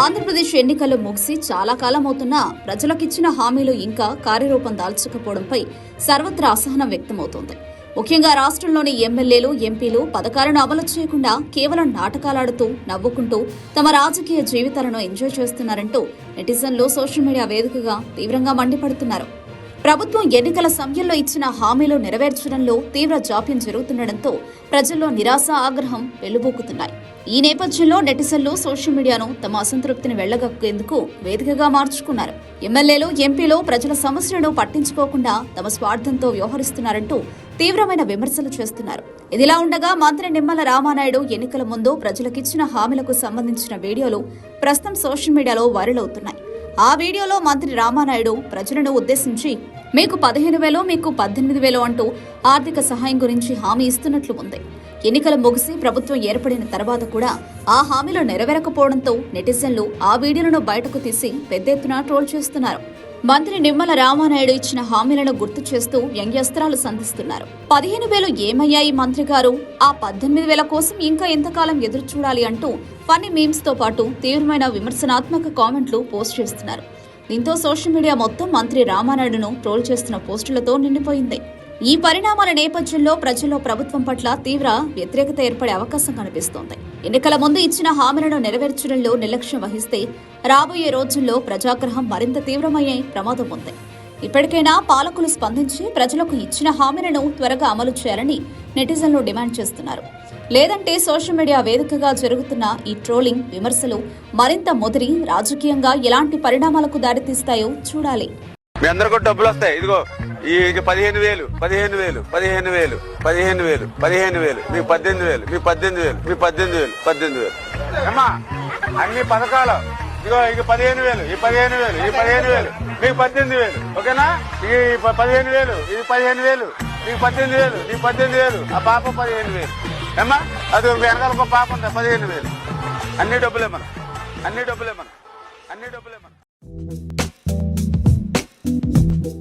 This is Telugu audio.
ఆంధ్రప్రదేశ్ ఎన్నికలు ముగిసి చాలా కాలం అవుతున్నా ప్రజలకిచ్చిన హామీలు ఇంకా కార్యరూపం దాల్చకపోవడంపై సర్వత్రా అసహనం వ్యక్తమవుతోంది. ముఖ్యంగా రాష్ట్రంలోని ఎమ్మెల్యేలు ఎంపీలు పథకాలను అమలు చేయకుండా కేవలం నాటకాలాడుతూ నవ్వుకుంటూ తమ రాజకీయ జీవితాలను ఎంజాయ్ చేస్తున్నారంటూ నెటిజన్లు సోషల్ మీడియా వేదికగా తీవ్రంగా మండిపడుతున్నారు. ప్రభుత్వం ఎన్నికల సమయంలో ఇచ్చిన హామీలు నెరవేర్చడంలో తీవ్ర జాప్యం జరుగుతుండటంతో ప్రజల్లో నిరాశ ఆగ్రహం వెల్లుబోకుతున్నాయి ఈ నేపథ్యంలో నెటిజన్లు సోషల్ మీడియాను తమ అసంతృప్తిని వెళ్ళగక్కేందుకు వేదికగా మార్చుకున్నారు. ఎమ్మెల్యేలు ఎంపీలు ప్రజల సమస్యలను పట్టించుకోకుండా తమ స్వార్థంతో వ్యవహరిస్తున్నారంటూ తీవ్రమైన విమర్శలు చేస్తున్నారు. ఇదిలా ఉండగా మంత్రి నిమ్మల రామానాయుడు ఎన్నికల ముందు ప్రజలకిచ్చిన హామీలకు సంబంధించిన వీడియోలు ప్రస్తుతం సోషల్ మీడియాలో వైరల్ అవుతున్నాయి. ఆ వీడియోలో మంత్రి రామానాయుడు ప్రజలను ఉద్దేశించి మీకు పదిహేను వేలు మీకు పద్దెనిమిది వేలు అంటూ ఆర్థిక సహాయం గురించి హామీ ఇస్తున్నట్లు ఉంది. ఎన్నికలు ముగిసి ప్రభుత్వం ఏర్పడిన తర్వాత కూడా ఆ హామీలు నెరవేరకపోవడంతో నెటిజన్లు ఆ వీడియోలను బయటకు తీసి పెద్ద ఎత్తున ట్రోల్ చేస్తున్నారు. మంత్రి నిమ్మల రామానాయుడు ఇచ్చిన హామీలను గుర్తు చేస్తూ వ్యంగ్యస్త్రాలు సంధిస్తున్నారు. పదిహేను వేలు ఏమయ్యాయి మంత్రి గారు? ఆ పద్దెనిమిది వేల కోసం ఇంకా ఎంతకాలం ఎదురు చూడాలి అంటూ ఫన్నీ మీమ్స్తో పాటు తీవ్రమైన విమర్శనాత్మక కామెంట్లు పోస్ట్ చేస్తున్నారు. దీంతో సోషల్ మీడియా మొత్తం మంత్రి రామానాయుడును ట్రోల్ చేస్తున్న పోస్టులతో నిండిపోయింది. ఈ పరిణామాల నేపథ్యంలో ప్రజల్లో ప్రభుత్వం పట్ల తీవ్ర వ్యతిరేకత ఏర్పడే అవకాశం కనిపిస్తోంది. ఎన్నికల ముందు ఇచ్చిన హామీలను నెరవేర్చడంలో నిర్లక్ష్యం వహిస్తే రాబోయే రోజుల్లో ప్రజాగ్రహం మరింత తీవ్రమయ్యే ప్రమాదం ఉంది. ఇప్పటికైనా పాలకులు స్పందించి ప్రజలకు ఇచ్చిన హామీలను త్వరగా అమలు చేయాలని నెటిజన్లు డిమాండ్ చేస్తున్నారు. లేదంటే సోషల్ మీడియా వేదికగా జరుగుతున్న ఈ ట్రోలింగ్ విమర్శలు మరింత ముదిరి రాజకీయంగా ఎలాంటి పరిణామాలకు దారితీస్తాయో చూడాలి. మీ అందరికి డబ్బులు వస్తాయి ఇదిగో ఈ పదిహేను వేలు పదిహేను వేలు పదిహేను వేలు పదిహేను వేలు పదిహేను వేలు మీ పద్దెనిమిది వేలు మీ పద్దెనిమిది వేలు మీ పద్దెనిమిది వేలు పద్దెనిమిది వేలు అమ్మా అన్ని పథకాలు ఇదిగో ఇది పదిహేను వేలు ఈ పదిహేను వేలు ఈ పదిహేను వేలు మీకు పద్దెనిమిది వేలు ఓకేనా ఈ పదిహేను వేలు ఇది పదిహేను వేలు మీకు పద్దెనిమిది వేలు నీకు పద్దెనిమిది వేలు ఆ పాప పదిహేను వేలు ఏమ్మా అది వెనకాల ఒక పాప ఉంది పదిహేను వేలు అన్ని డబ్బులే మనం అన్ని డబ్బులే మనం అన్ని డబ్బులే మనం